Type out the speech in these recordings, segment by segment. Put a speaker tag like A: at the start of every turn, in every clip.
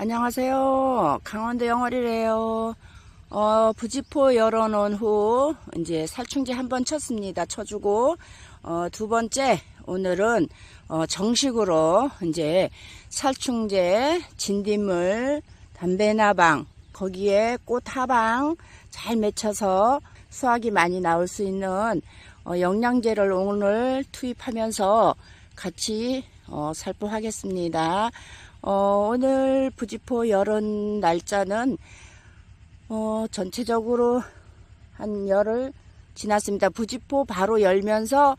A: 안녕하세요. 강원도 영월이래요. 어, 부지포 열어놓은 후, 이제 살충제 한 번 쳤습니다. 쳐주고, 어, 두 번째, 오늘은, 어, 정식으로, 이제, 살충제, 진딧물, 담배나방, 거기에 꽃 하방 잘 맺혀서 수확이 많이 나올 수 있는, 어, 영양제를 오늘 투입하면서 같이, 어, 살포하겠습니다. 어, 오늘 부지포 열은 날짜는 어, 전체적으로 한 열흘 지났습니다. 부지포 바로 열면서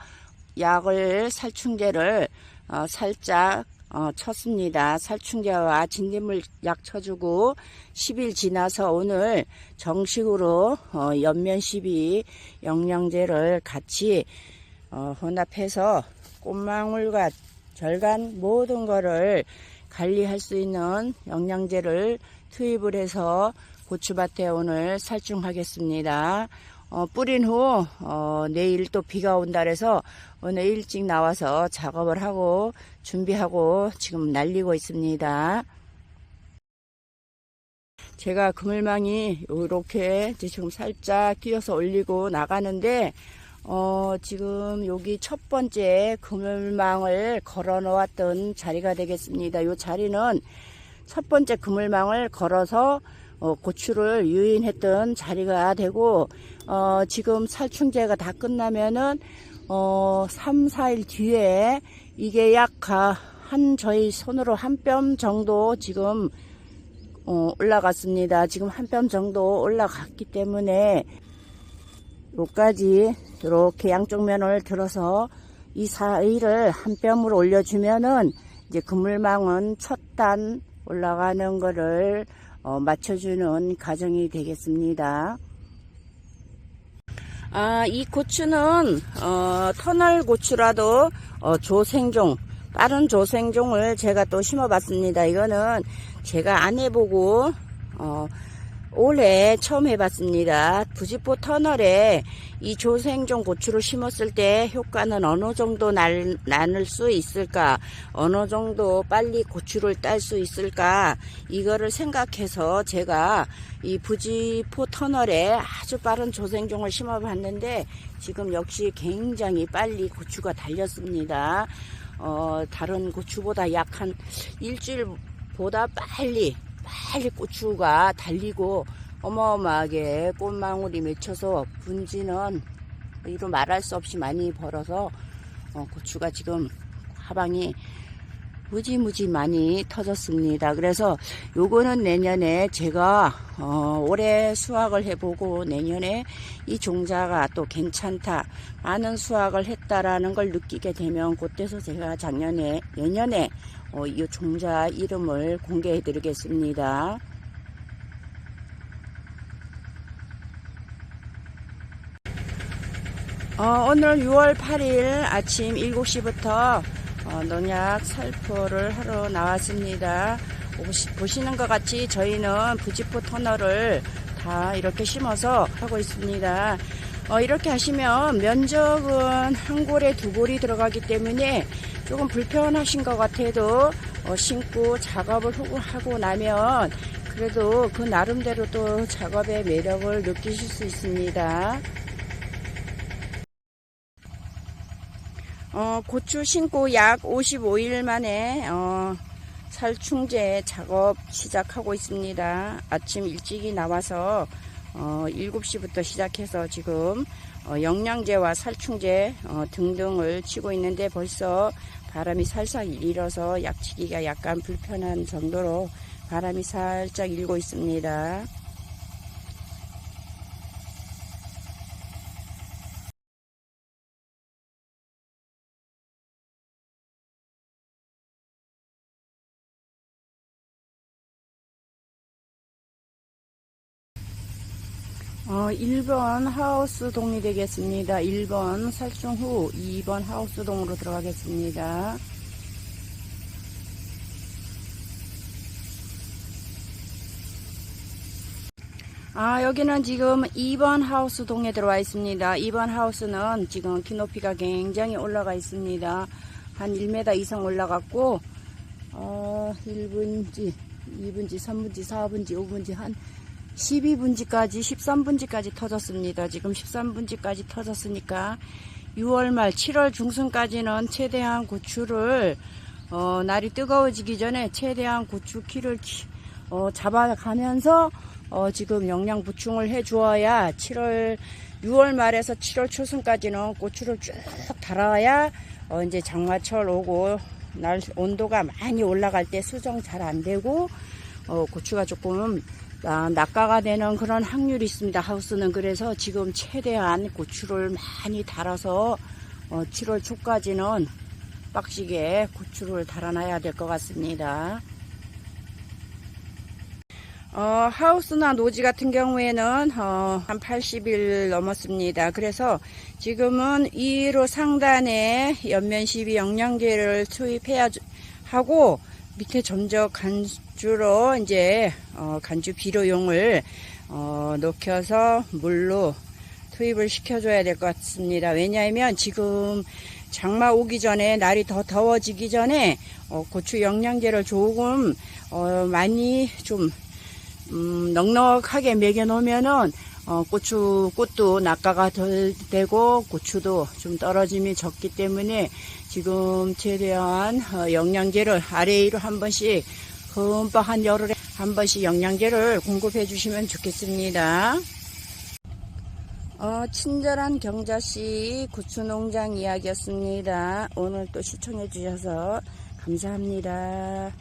A: 약을 살충제를 어, 살짝 어, 쳤습니다. 살충제와 진딧물 약 쳐주고 10일 지나서 오늘 정식으로 어, 연면 12 영양제를 같이 어, 혼합해서 꽃망울과 절간 모든 거를 관리할 수 있는 영양제를 투입을 해서 고추밭에 오늘 살충하겠습니다. 어, 뿌린 후 어, 내일 또 비가 온다 그래서 오늘 일찍 나와서 작업을 하고 준비하고 지금 날리고 있습니다. 제가 그물망이 이렇게 지금 살짝 뛰어서 올리고 나가는데 어, 지금 여기 첫 번째 그물망을 걸어 놓았던 자리가 되겠습니다. 이 자리는 첫 번째 그물망을 걸어서 어, 고추를 유인했던 자리가 되고 어, 지금 살충제가 다 끝나면은 어, 3, 4일 뒤에 이게 약한 저희 손으로 한 뼘 정도 지금 어, 올라갔습니다. 지금 한 뼘 정도 올라갔기 때문에 요까지 이렇게 양쪽 면을 들어서 이 사이를 한 뼘으로 올려주면은 이제 그물망은 첫 단 올라가는 거를 어, 맞춰주는 과정이 되겠습니다. 아, 이 고추는 어, 터널 고추라도 어, 조생종 빠른 조생종을 제가 또 심어봤습니다. 이거는 제가 안 해보고 어, 올해 처음 해봤습니다. 부지포 터널에 이 조생종 고추를 심었을 때 효과는 어느 정도 날, 나눌 수 있을까? 어느 정도 빨리 고추를 딸 수 있을까? 이거를 생각해서 제가 이 부지포 터널에 아주 빠른 조생종을 심어봤는데 지금 역시 굉장히 빨리 고추가 달렸습니다. 어, 다른 고추보다 약 한 일주일보다 빨리 빨리 고추가 달리고 어마어마하게 꽃망울이 맺혀서 분지는 이로 말할 수 없이 많이 벌어서 어, 고추가 지금 하방이 무지무지 많이 터졌습니다. 그래서 요거는 내년에 제가 어, 올해 수확을 해보고 내년에 이 종자가 또 괜찮다 많은 수확을 했다라는 걸 느끼게 되면 그때서 제가 작년에 내년에 어, 이 종자 이름을 공개해 드리겠습니다. 어, 오늘 6월 8일 아침 7시부터 어, 농약 살포를 하러 나왔습니다. 보시, 보시는 것 같이 저희는 부지포 터널을 다 이렇게 심어서 하고 있습니다. 어, 이렇게 하시면 면적은 한 골에 두 골이 들어가기 때문에 조금 불편하신 것 같아도 어, 심고 작업을 하고 나면 그래도 그 나름대로 또 작업의 매력을 느끼실 수 있습니다. 어, 고추 심고 약 55일 만에 어, 살충제 작업 시작하고 있습니다. 아침 일찍이 나와서 어, 7시부터 시작해서 지금 어, 영양제와 살충제 어, 등등을 치고 있는데 벌써 바람이 살살 일어서 약치기가 약간 불편한 정도로 바람이 살짝 일고 있습니다. 어, 1번 하우스 동이 되겠습니다. 1번 살충 후 2번 하우스 동으로 들어가겠습니다. 아, 여기는 지금 2번 하우스 동에 들어와 있습니다. 2번 하우스는 지금 키 높이가 굉장히 올라가 있습니다. 한 1m 이상 올라갔고, 어, 1분지, 2분지, 3분지, 4분지, 5분지 한 12분지까지 13분지까지 터졌습니다. 지금 13분지까지 터졌으니까 6월 말 7월 중순까지는 최대한 고추를 어, 날이 뜨거워지기 전에 최대한 고추 키를 키- 어, 잡아가면서 어, 지금 영양 보충을 해 주어야 7월 6월 말에서 7월 초순까지는 고추를 쭉 달아야 어, 이제 장마철 오고 날 온도가 많이 올라갈 때 수정 잘 안 되고 어, 고추가 조금 아, 낙가가 되는 그런 확률이 있습니다. 하우스는 그래서 지금 최대한 고추를 많이 달아서 어, 7월 초까지는 빡시게 고추를 달아놔야 될 것 같습니다. 어, 하우스나 노지 같은 경우에는 어, 한 80일 넘었습니다. 그래서 지금은 2로 상단에 연면 12 영양제를 투입해야 주- 하고 밑에 점적 간주로 이제 어, 간주 비료용을 어, 녹여서 물로 투입을 시켜줘야 될 것 같습니다. 왜냐하면 지금 장마 오기 전에 날이 더 더워지기 전에 어, 고추 영양제를 조금 어, 많이 좀 음, 넉넉하게 먹여 놓으면은 어, 고추 꽃도 낙가가 덜 되고 고추도 좀 떨어짐이 적기 때문에 지금 최대한 어, 영양제를 아래로 한 번씩 흠뻑 한 열흘에 한 번씩 영양제를 공급해 주시면 좋겠습니다. 어, 친절한 경자씨 고추농장 이야기였습니다. 오늘 또 시청해 주셔서 감사합니다.